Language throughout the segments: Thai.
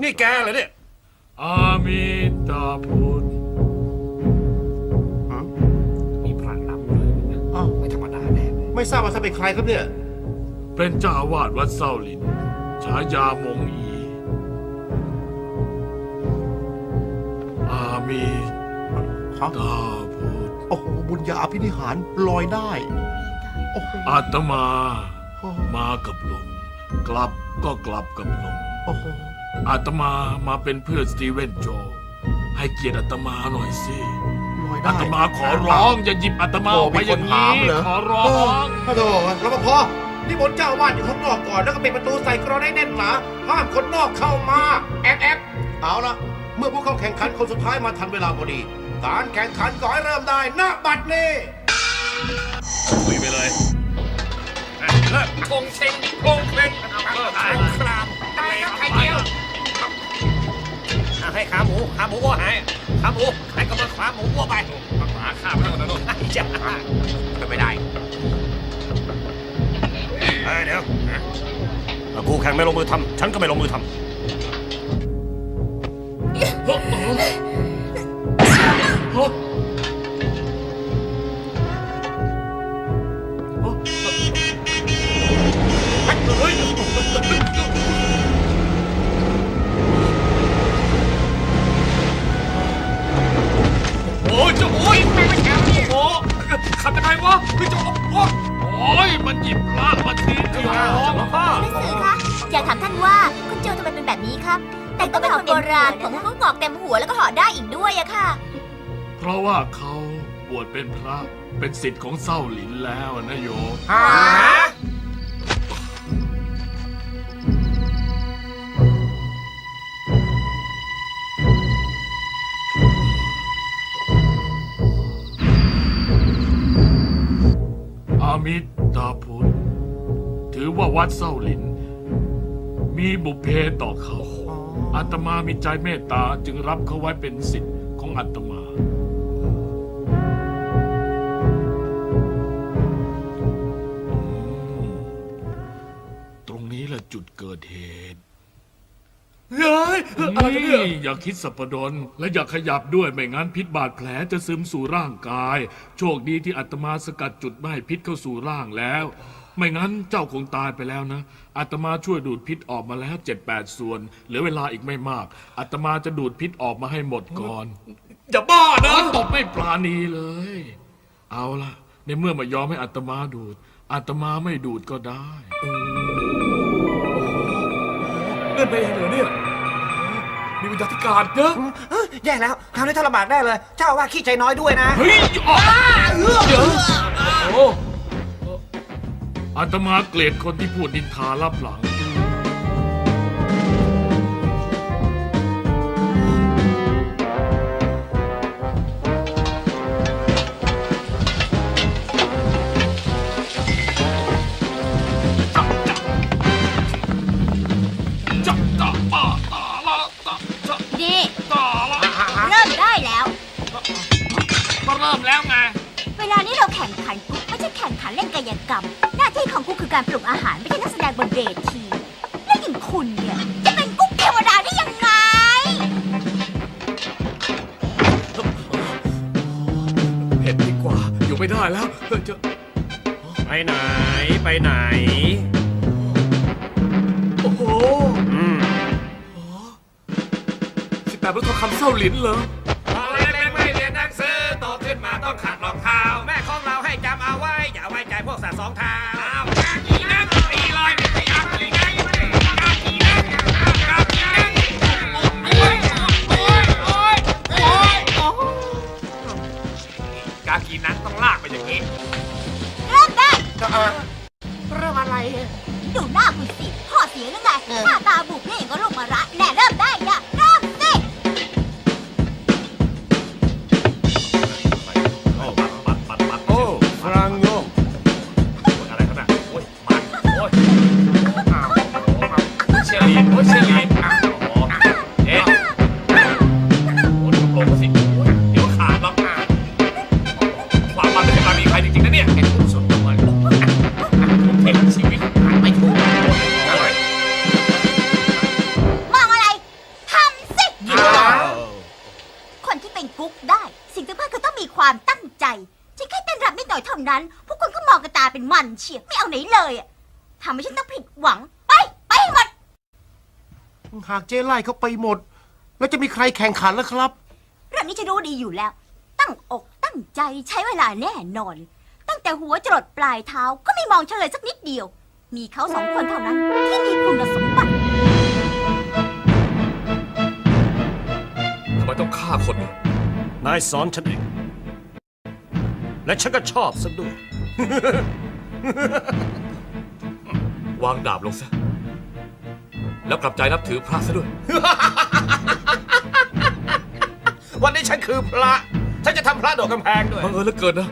นี่แกเหรอเนี่ย อามิตาพุทธมีพระนำเลยอ้าวไม่ธรรมดาแน่เลยไม่ทราบว่าท่านเป็นใครครับเนี่ย เป็นเจ้าอาวาสวัดเศร้าหลิน ฉายามงอี อามิตาพุทธโอ้โหบุญญาอภินิหารลอยได้ โอ้โหอาตมา มากับลมกลับก็กลับกับลมโอ้โห อาตมามาเป็นเพื่อนสตีเวนโจ ให้เกียรติอาตมาหน่อยสิลอยได้อาตมาขอร้องอย่าหยิบอาตมาออกไปอย่างนี้โอ้มีคนถามเหรอขอร้องพระโถรปภนี่บนเจ้าอาวาดอยู่ข้างนอกก่อนแล้วก็ปิดประตูใส่กรอนให้แน่นหนาห้ามคนนอกเข้ามาแอบแอบเอาละเมื่อผู้เข้าแข่งขันคนสุดท้ายมาทันเวลาพอดี การแข่งขันก็ให้เริ่มได้ณบัดนี้คุยไปเลยเลิกคงเซ็งคงเซ็งครามได้ครับใครเดียว ให้ขาหมูขาหมูวัวหายขาหมูให้กำลังขาหมูวัวไปหมาข้าไปแล้วนะลูกจ้าเป็นไม่ได้เฮ้ยเดี๋ยวถ้ากูแข่งไม่ลงมือทำฉันก็ไม่ลงมือทำ ว่าเขาบวชเป็นพระเป็นสิทธิ์ของเศร้าหลินแล้วนะโยมฮะอามิตาพุทธถือว่าวัดเศร้าหลิน มีบุพเพต่อเขา อาตมามีใจเมตตาจึงรับเขาไว้เป็นสิทธิ์ของอาตมา ฮ้ยอะไรกันเนี่ยนี่อย่าคิดสับปะดนและอย่าขยับด้วยไม่งั้นพิษบาดแผลจะซึมสู่ร่างกาย โชคดีที่อาตมาสกัดจุดไม่ให้พิษเข้าสู่ร่างแล้ว ไม่งั้นเจ้าคงตายไปแล้วนะอาตมาช่วยดูดพิษออกมาแล้วเจ็ดแปดส่วน เหลือเวลาอีกไม่มากอาตมาจะดูดพิษออกมาให้หมดก่อนอย่าบ้านะตบไม่ปราณีเลย เอาล่ะ ในเมื่อไม่ยอมให้อาตมาดูดอาตมาไม่ดูดก็ได้เล่นไปเองเหรอเนี่ย มีวิญญาธิการเยอะเฮ้ยแย่แล้วคราวนี้ถ้าลำบากแน่เลย เจ้าอาว่าสขี้ใจน้อยด้วยนะ เฮ้ยออกเดี๋ยวโอ้อาตมาเกลียดคนที่พูดดินทารับหลัง เล่นกายกรรม หน้าที่ของกุ๊กคือการปรุงอาหารไม่ใช่นักแสดงบนเวทีและอย่างคุณเนี่ยจะเป็นกุ๊กเทวดาได้ยังไงเห็นดีกว่า อยู่ไม่ได้แล้วเฮ้ยจะไปไหนไปไหน โอ้โหอืมสิบแปดพระทองคำเศร้าหลินเหรอ มันเชียวไม่เอาไหนเลยอะทำให้ฉันต้องผิดหวัง ไปไปให้หมด หากเจ๊ไล่เขาไปหมด แล้วจะมีใครแข่งขันแล้วครับ เรื่องนี้ฉันรู้ดีอยู่แล้ว ตั้งอกตั้งใจใช้เวลาแน่นอน ตั้งแต่หัวจรดปลายเท้าก็ไม่มองเฉลยสักนิดเดียว มีเขาสองคนเท่านั้น ที่มีคุณสมบัติ ทำไมต้องฆ่าคนเนี่ยนายสอนฉันเอง และฉันก็ชอบซะด้วย วางดาบลงซะ แล้วกลับใจนับถือพระซะด้วย วันนี้ฉันคือพระ ฉันจะทำพระโดดกำแพงด้วย บังเอิญเหลือเกินนะ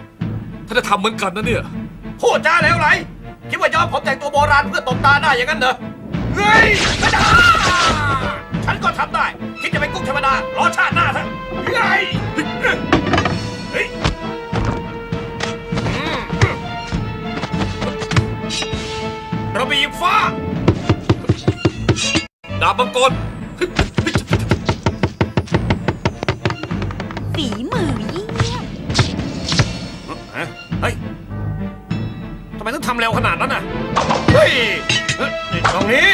ถ้าจะทำเหมือนกันนะเนี่ย พูดจาแล้วไหลคิดว่ายอมผมแต่งตัวโบราณเพื่อตบตาได้อย่างนั้นเหรอ เฮ้ยไม่ได้ฉันก็ทำได้ คิดจะเป็นกุ้งธรรมดารอชาติหน้าเถอะเฮ้ย ระบีฟ้า ดาบมังกรฝีมือเยี่ยมเฮ้ยทำไมต้องทำเร็วขนาดนั้นน่ะ เฮ้ยนี่ตรงนี้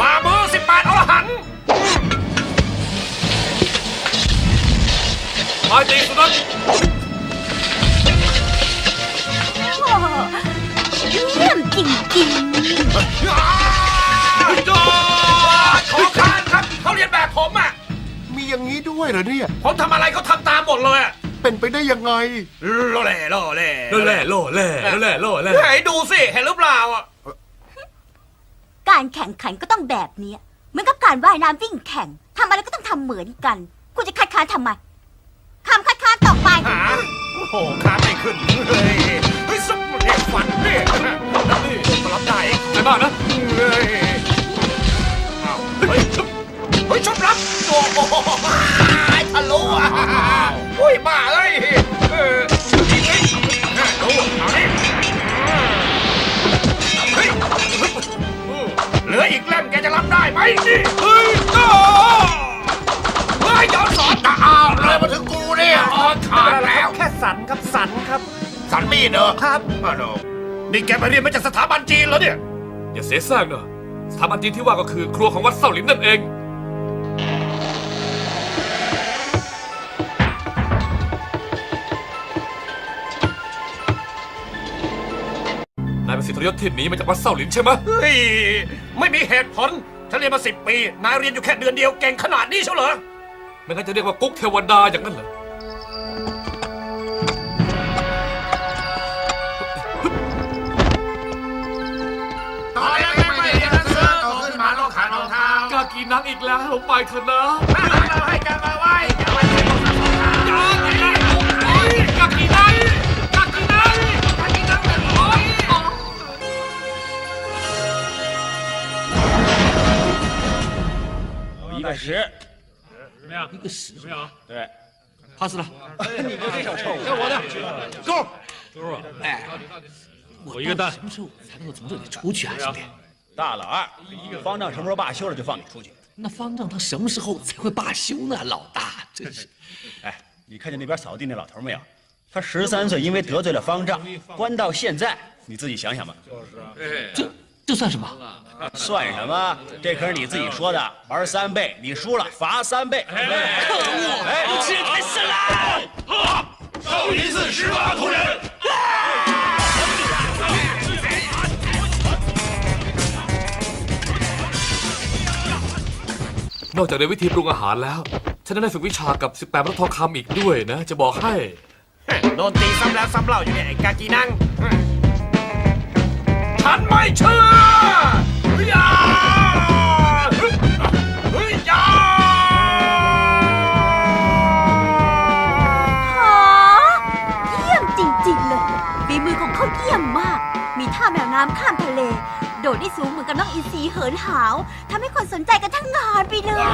มามือร์สิบแปดอรหันต์ มาตีสุนัขโอ้โหเยี่ยมจริงๆขอคานครับเขาเรียนแบบผมอะ มีอย่างนี้ด้วยเหรอเนี่ย ผมทำอะไรเขาทำตามหมดเลยอะเป็นไปได้ยังไงโลเล่โลเล่โล่แล่โล่แล่โล่แล่โล่แล่ไหนดูสิเห็นหรือเปล่าอะการแข่งขันก็ต้องแบบเนี้ยเหมือนกับการว่ายน้ำวิ่งแข่งทำอะไรก็ต้องทำเหมือนกัน คุณจะคัดค้านทำไม หา โอ้โหขาไม่ขึ้นเลยเฮ้ยซุปเนี่ยฟันเนี่ยนี่รับได้ไปบ้างนะเฮ้ยอ้าวเฮ้ยชุบเฮ้ยชุบรับโอ้โหทะลุอะโอ้ยบ้าเอ้ยเออยิงไอ้ดูเอาดิเฮ้ยเหลืออีกเล่มแกจะรับได้ไหมนี่เฮ้ยโอ้เฮ้ยย้อนสอนจะเอาเลยมาถึง เนี่ยออนขาดแล้ว แค่สันครับสันครับสันมีดเหรอครับอ้าวโนนี่แกไปเรียนมาจากสถาบันจีนแล้วเนี่ย อย่าเสียสร้างเนอะสถาบันจีนที่ว่าก็คือครัวของวัดเส้าหลินนั่นเอง นายเป็นสิทธิยศที่หนีมาจากวัดเส้าหลินใช่ไหมเฮ้ย ไม่มีเหตุผลฉันเรียนมาสิบปี นายเรียนอยู่แค่เดือนเดียวเก่งขนาดนี้เชียวเหรอ ไม่งั้นจะเรียกว่ากุ๊กเทวดาอย่างนั้นเหรอ ากีนังอีกแล้วไปเถอะนะ ถ้าเราให้กันมาไว้อย่าไปใส่รองเท้า กากีนังกากีนังกากีนังกากีนังแบบโอ๊ย 一个十，怎么样？一个屎怎么样？对， pass 了，你这手臭，该我的，够，够啊！哎，我一个蛋，什么时候才能够从这里出去啊，兄弟？大老二，方丈什么时候罢休了就放你出去。 那方丈他什么时候才会罢休呢？老大，真是。哎，你看见那边扫地那老头没有？他十三岁因为得罪了方丈，关到现在，你自己想想吧。就是啊这这算什么？算什么？这可是你自己说的，玩三倍，你输了罚三倍。可恶！哎，这也太深了！少林寺十八铜人。 นอกจากในวิธีปรุงอาหารแล้ว ฉันยังได้ฝึกวิชากับ 18พระทองคำอีกด้วยนะ จะบอกให้ โดนตีซ้ำแล้วซ้ำเล่าอยู่เนี่ยไอ้กากีนัง ฉันไม่เชื่อ ดดได้สูงเหมือนกับน้องอินทรีเหินหาวทำให้คนสนใจกันทั้งงานไปเลย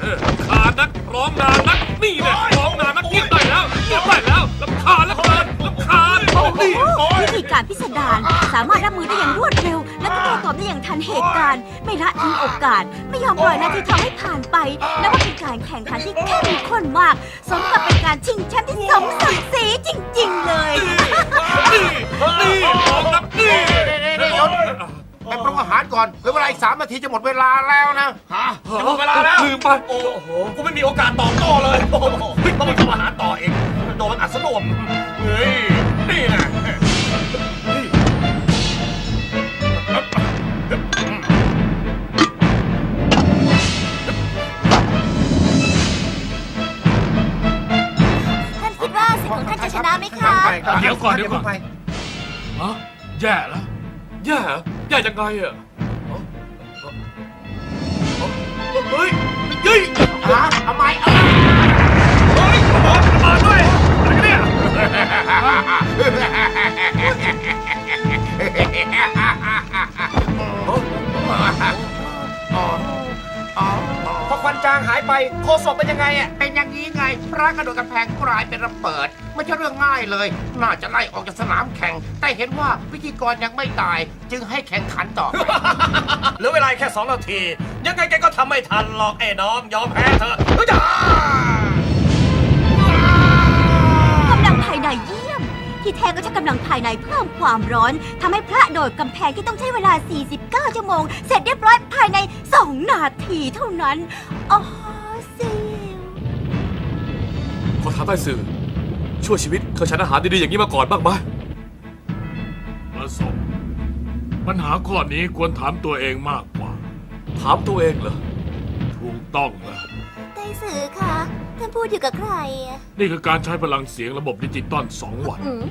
เออรำคาญนักร้องนานนักนี่แหละร้องนานนักเงียบได้แล้วเงียบได้แล้วลำคาญแล้วเกินลำคาญโอ้โหวิธีการพิสดารสามารถรับมือได้อย่างรวดเร็วและก็โต้ต อบได้อย่างทันเหตุการณ์ ไม่ละทิ้งโอกาส ไม่ยอมปล่อยนาทีทองให้ผ่านไปนับว่าเป็นการแข่งขันที่เข้มข้นมาก สมกับเป็นการชิงแชมป์ที่สมศักดิ์ศรีจริง ๆ เลย นี่ยศไปปรุงอาหารก่อนเหลือเวลาอีกสามนาทีจะหมดเวลาแล้วนะฮะจะหมดเวลาแล้วลืมไปโอ้โหกูไม่มีโอกาสตอบโต้เลยต้องมาทำอาหารต่อเองโดนอัดสนวมเฮ้ยนี่นะ ว่าสิทธิ์ของท่านจะชนะไหมคะเดี๋ยวก่อนเดี๋ยวก่อนฮะแย่แล้วแย่เหรอแย่ยังไงอะเฮ้ยเฮ้ยฮะเอาไหมเอาเฮ้ยมอมาด้วยอะไรกันเนี่ยพอ วันจางหายไปโคศกเป็นยังไงอะเป็นอย่างนี้ไง พระกระโดดกำแพงกลายเป็นระเบิด ไม่ใช่เรื่องง่ายเลย น่าจะไล่ออกจากสนามแข่ง แต่เห็นว่าพิธีกรยังไม่ตาย จึงให้แข่งขันต่อไปเหลือเวลาแค่สองนาที ยังไงแกก็ทำไม่ทันหรอกไอ้น้อง ยอมแพ้เถอะเฮ้ยจ้ากำลังภายในเยี่ยม ที่แท้ก็ใช้กำลังภายในเพิ่มความร้อนทำให้พระโดดกำแพงที่ต้องใช้เวลา 49 ชั่วโมง เสร็จเรียบร้อยภายใน 2 นาทีเท่านั้นอ๋อซิลขอถามได้สื่อ ช่วยชีวิตเคยฉันอาหารดีๆอย่างนี้มาก่อนบ้างไหมประสบปัญหาข้อนี้ควรถามตัวเองมากกว่า ถามตัวเองเหรอถูกต้องนะไต้สือคะท่านพูดอยู่กับใครอะนี่คือการใช้พลังเสียงระบบดิจิตอล2วัน อืม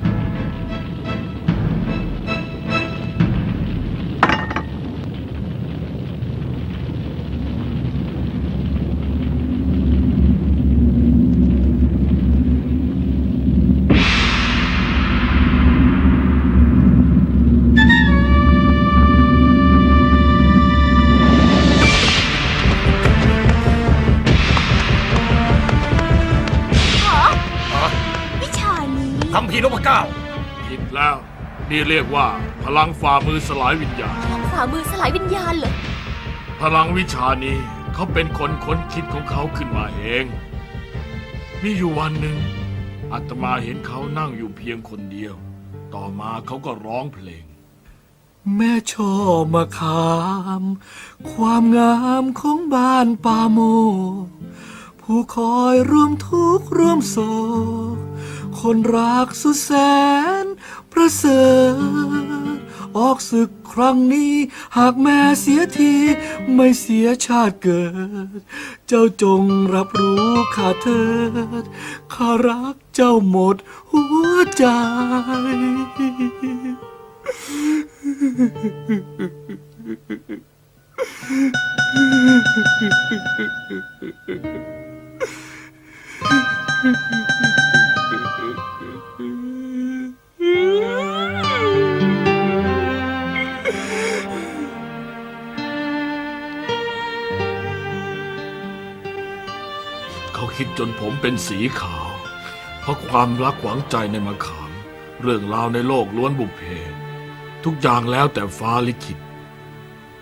เรียกว่า พลังฝ่ามือสลายวิญญาณ พลังฝ่ามือสลายวิญญาณเหรอ พลังวิชานี้เขาเป็นคนค้นคิดของเขาขึ้นมาเอง มีอยู่วันหนึ่งอาตมาเห็นเขานั่งอยู่เพียงคนเดียว ต่อมาเขาก็ร้องเพลง แม่ชอบมาขาม ความงามของบ้านป่าโม ผู้คอยร่วมทุกข์ร่วมโศกคนรักสุดแสน ประเสริฐออกศึกครั้งนี้ หากแม่เสียทีไม่เสียชาติเกิด เจ้าจงรับรู้ข้าเถิดข้ารักเจ้าหมดหัวใจ เขาคิดจนผมเป็นสีขาว เพราะความรักหวังใจในมะขาม เรื่องราวในโลกล้วนบุพเพ ทุกอย่างแล้วแต่ฟ้าลิขิต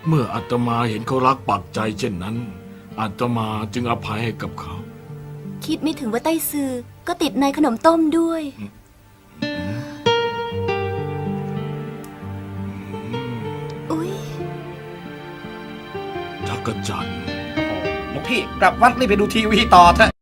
เมื่ออาตมาเห็นเขารักปักใจเช่นนั้น อาตมาจึงอภัยให้กับเขา คิดไม่ถึงว่าไต้ซือก็ติดในขนมต้มด้วยอุ๊ย กจันทร์หลวงพี่กลับวัดรีบไปดูทีวีต่อเถอะ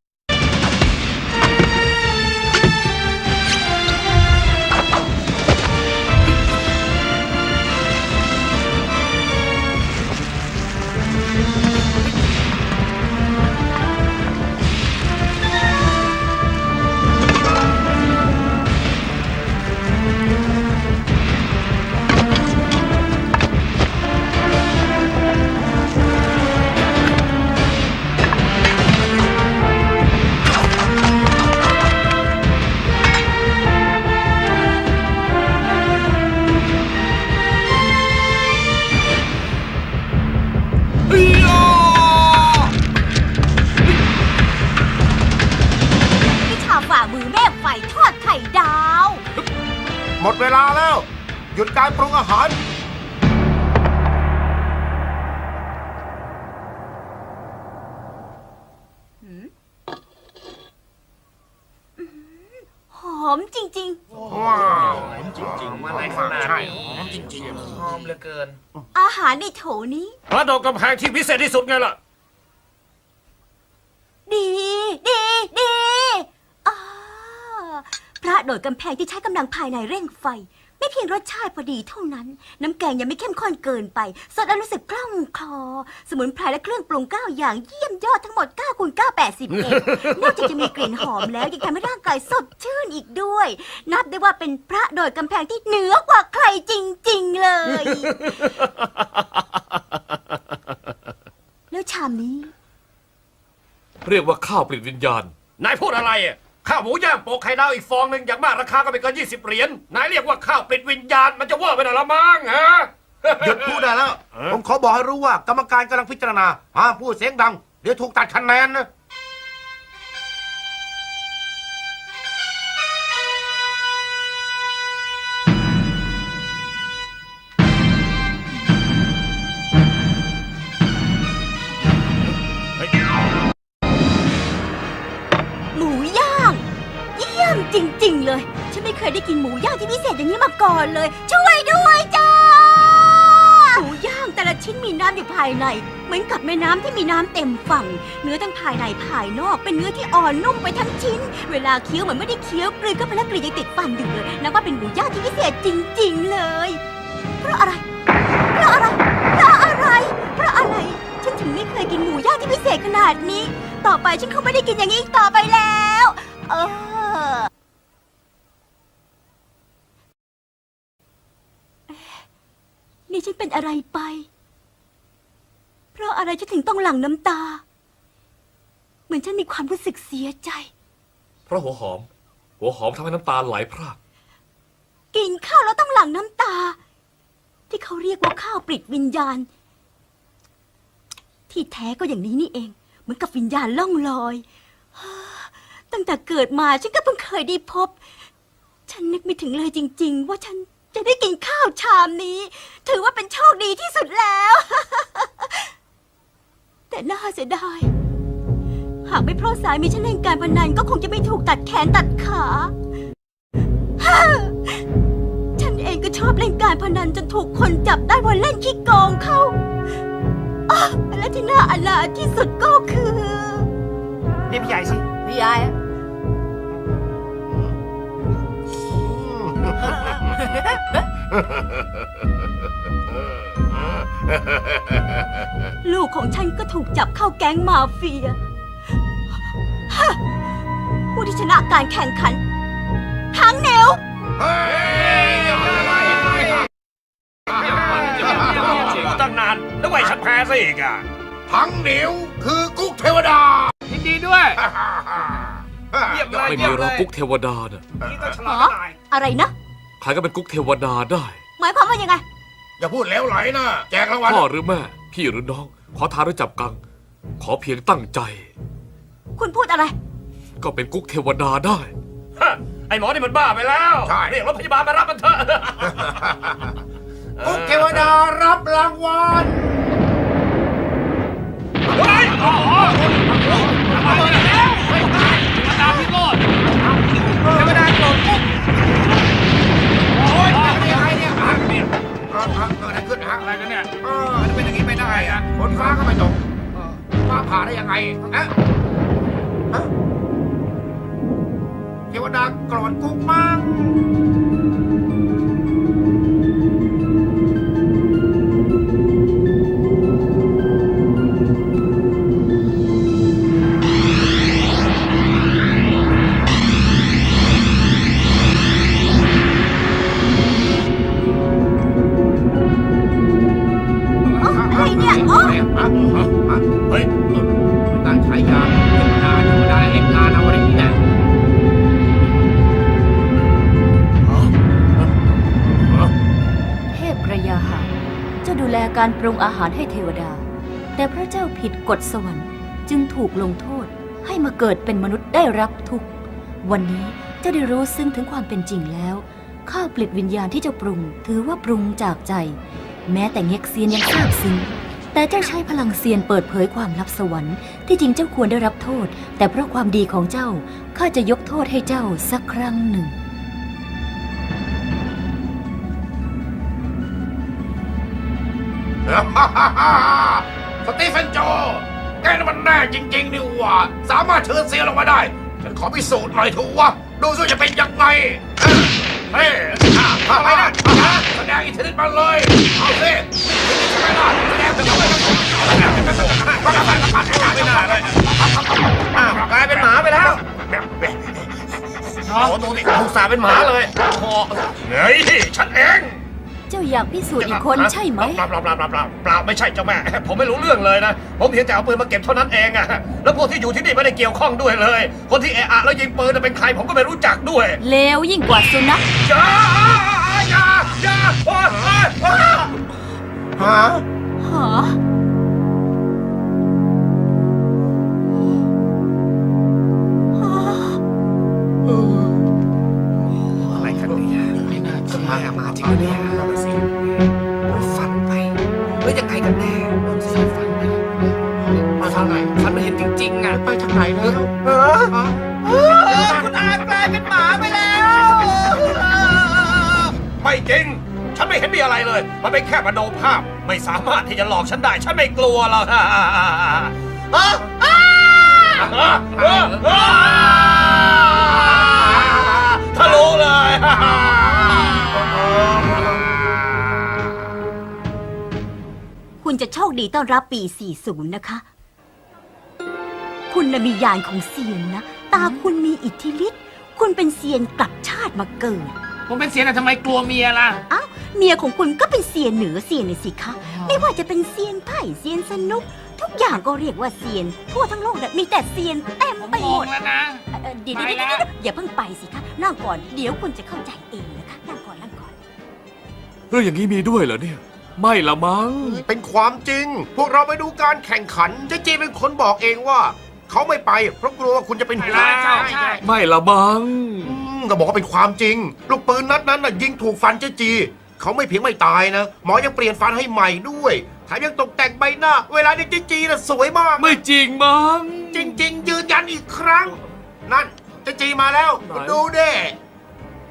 หารในโถนี้ พระโดดกำแพงที่พิเศษที่สุดไงล่ะ ดี ดีดีอ่าพระโดดกำแพงที่ใช้กำลังภายในเร่งไฟ ไม่เพียงรสชาติพอดีเท่านั้น น้ำแกงยังไม่เข้มข้นเกินไปสดแล้วรู้สึกคล่องคลอ สมุนไพรและเครื่องปรุง9อย่างเยี่ยมยอดทั้งหมด9คูณ9 80เองนอกจากจะมีกลิ่นหอมแล้วยังทำให้ร่างกายสดชื่นอีกด้วย นับได้ว่าเป็นพระโดดกำแพงที่เหนือกว่าใครจริงๆเลย แล้วชามนี้ เรียกว่าข้าวปลิดวิญญาณ นายพูดอะไรอะข้าวหมูย่างโปะไข่ดาวอีกฟองหนึ่งอย่างมากราคาก็ไม่เกินยี่สิบเหรียญนายเรียกว่าข้าวปลิดวิญญาณมันจะเว่าไปหน่อยละมั้งฮะ หยุดพูดได้แล้ว ผมขอบอกให้รู้ว่ากรรมการกำลังพิจารณาห้ามพูดเสียงดัง เดี๋ยวถูกตัดคะแนนนะ หมูย่างที่พิเศษอย่างนี้มาก่อนเลย ช่วยด้วยจ้าหมูย่างแต่ละชิ้นมีน้ำอยู่ภายใน เหมือนกับแม่น้ำที่มีน้ำเต็มฝั่ง เนื้อทั้งภายในภายนอก เป็นเนื้อที่อ่อนนุ่มไปทั้งชิ้น เวลาเคี้ยวเหมือนไม่ได้เคี้ยวกลืนก็ไปแล้วกลืนยังติดฟันอยู่เลยนับว่าเป็นหมูย่างที่พิเศษจริง ๆ เลย เพราะอะไร เพราะอะไร เพราะอะไร เพราะอะไร ฉันถึงไม่เคยกินหมูย่างที่พิเศษขนาดนี้ ต่อไปฉันคงไม่ได้กินอย่างนี้อีกต่อไปแล้ว เออ ฉันเป็นอะไรไป เพราะอะไรฉันถึงต้องหลั่งน้ำตา เหมือนฉันมีความรู้สึกเสียใจ เพราะหัวหอม หัวหอมทำให้น้ำตาไหลพรากกินข้าวแล้วต้องหลั่งน้ำตา ที่เขาเรียกว่าข้าวปลิดวิญญาณ ที่แท้ก็อย่างนี้นี่เอง เหมือนกับวิญญาณล่องลอยตั้งแต่เกิดมาฉันก็เพิ่งเคยได้พบ ฉันนึกไม่ถึงเลยจริง ๆ ว่าฉัน จะได้กินข้าวชามนี้ ถือว่าเป็นโชคดีที่สุดแล้ว แต่น่าเสียดาย หากไม่เพราะสายมีฉันเล่นการพนันก็คงจะไม่ถูกตัดแขนตัดขา ฉันเองก็ชอบเล่นการพนันจนถูกคนจับได้ว่าเล่นขี้โกงเข้าอ้าและที่น่าอนาถที่สุดก็คือ เรียกพี่ใหญ่สิ พี่ยาย ลูกของฉันก็ถูกจับเข้าแก๊งมาเฟีย ผู้ที่ชนะการแข่งขันทางเหนวตั้งนานแล้วไว้ฉันแพ้ซะอีกอะ ทั้งเหนียวคือกุ๊กเทวดา ยินดีด้วยเยี่ยมเลยไม่เยี่มีเลเรายกุ๊กเทวดาน่ะ นี่ก็ฉหรลาอดอะไรนะ ใครก็เป็นกุ๊กเทวดาได้ หมายความว่ายังไง อย่าพูดแล้วไหลนะแจกรางวัลพ่อหรือแม่ พี่หรือน้อง ขอทานหรือจับกัง ขอเพียงตั้งใจ คุณพูดอะไร ก็เป็นกุ๊กเทวดาได้ ฮะไอ้หมอนี่มันบ้าไปแล้วใช่ เรียกรถพยาบาลมารับมันเถอะ กุ๊กเทวดารับรางวัล เฮ้ยอ๋อต ขึ้นฮะอะไรกันเนี่ยเออจะเป็นอย่างนี้ไม่ได้อะฝนฟ้าก็ไม่ตกเออฟ้าผ่าได้ยังไงฮะฮะเทวดาโกรธกุ๊กมั้ง อาหารให้เทวดา แต่พระเจ้าผิดกฎสวรรค์ จึงถูกลงโทษให้มาเกิดเป็นมนุษย์ได้รับทุกข์ วันนี้เจ้าได้รู้ซึ่งถึงความเป็นจริงแล้วข้าวปลิดวิญญาณที่เจ้าปรุง ถือว่าปรุงจากใจ แม้แต่เง็กเซียนยังทราบซึ้งแต่เจ้าใช้พลังเซียนเปิดเผยความลับสวรรค์ที่จริงเจ้าควรได้รับโทษ แต่เพราะความดีของเจ้าข้าจะยกโทษให้เจ้าสักครั้งหนึ่ง สตีเฟนโจ แกนี่มันแน่จริงๆนี่หว่า สามารถเชิญเสียลงมาได้ ฉันขอพิสูจน์หน่อยเถูกวะ ดูซิว่าจะเป็นยังไง เฮ้ยอะอะไรนะอะแสดงอิทธิฤทธิ์มาเลย เอาสิอิทธิฤทธิ์ใช่ไหมล่ะแสดงเป็นอะไรไม่น่าเลยอ้าวกลายเป็นหมาไปแล้วโอ้ดูดิลูกสาวเป็นหมาเลยโอ้เฮ้ยฉันเอง เจ้าอยากพิสูจน์อีกคนใช่ไหม เปล่าเปล่าเปล่าเปล่าเปล่าเปล่าไม่ใช่เจ้าแม่ ผมไม่รู้เรื่องเลยนะ ผมเพียงแต่เอาปืนมาเก็บเท่านั้นเองอะแล้วพวกที่อยู่ที่นี่ไม่ได้เกี่ยวข้องด้วยเลย คนที่เอะอะแล้วยิงปืนน่ะเป็นใครผมก็ไม่รู้จักด้วยเลวยิ่งกว่าสุนัขอย่าอย่าอย่าโอ๊ยโอ๊ยโอ๊ยฮะหาอะไรกันเนี่ยไม่น่าเชื่อมามาจริงเนี่ย ไม่เห็นมีอะไรเลย มันเป็นแค่มโนภาพ ไม่สามารถที่จะหลอกฉันได้ ฉันไม่กลัวหรอกทะลุเลยคุณจะโชคดีต้อนรับปี 40 นะคะ คุณน่ะมียานของเซียนนะ ตาคุณมีอิทธิฤทธิ์ คุณเป็นเซียนกลับชาติมาเกิด ผมเป็นเสียนะทำไมกลัวเมียล่ะอ้าวเมียของคุณก็เป็นเซียนเหนือเซียนเลยสิคะ ไม่ว่าจะเป็นเซียนไผ่เซียนสนุก ทุกอย่างก็เรียกว่าเซียน ทั่วทั้งโลกเนี่ยมีแต่เซียนเต็มไปหมดแล้วนะ เอ่อเอ่อเดี๋ยวไปเดี๋ยวแล้ว เดี๋ยวอย่าเพิ่งไปสิคะนั่งก่อนเดี๋ยวคุณจะเข้าใจเองนะคะนั่งก่อนนั่งก่อน เรื่องอย่างนี้มีด้วยเหรอเนี่ย ไม่ละมั้ง เป็นความจริง พวกเราไปดูการแข่งขันเจจีเป็นคนบอกเองว่า เขาไม่ไปเพราะกลัวว่าคุณจะเป็นหัวใช่ใช่ใช่ ไม่ละมั้ง อืม ก็บอกว่าเป็นความจริง ลูกปืนนัดนั้นน่ะยิงถูกฟันเจจี เขาไม่เพียงไม่ตายนะ หมอยังเปลี่ยนฟันให้ใหม่ด้วยแถมยังตกแต่งใบหน้า เวลานี้เจจีน่ะสวยมาก ไม่จริงมั้ง จริง ๆ ยืนยันอีกครั้ง นั่นเจจีมาแล้ว ไหน ดูเด้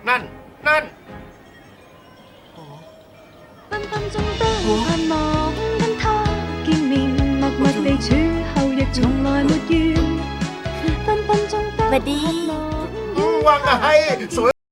นั่น นั่น 分分钟都盼望跟他见面，默默地处后亦从来没怨。分分钟都 สวัสดี 渴望 ว่าไงสวย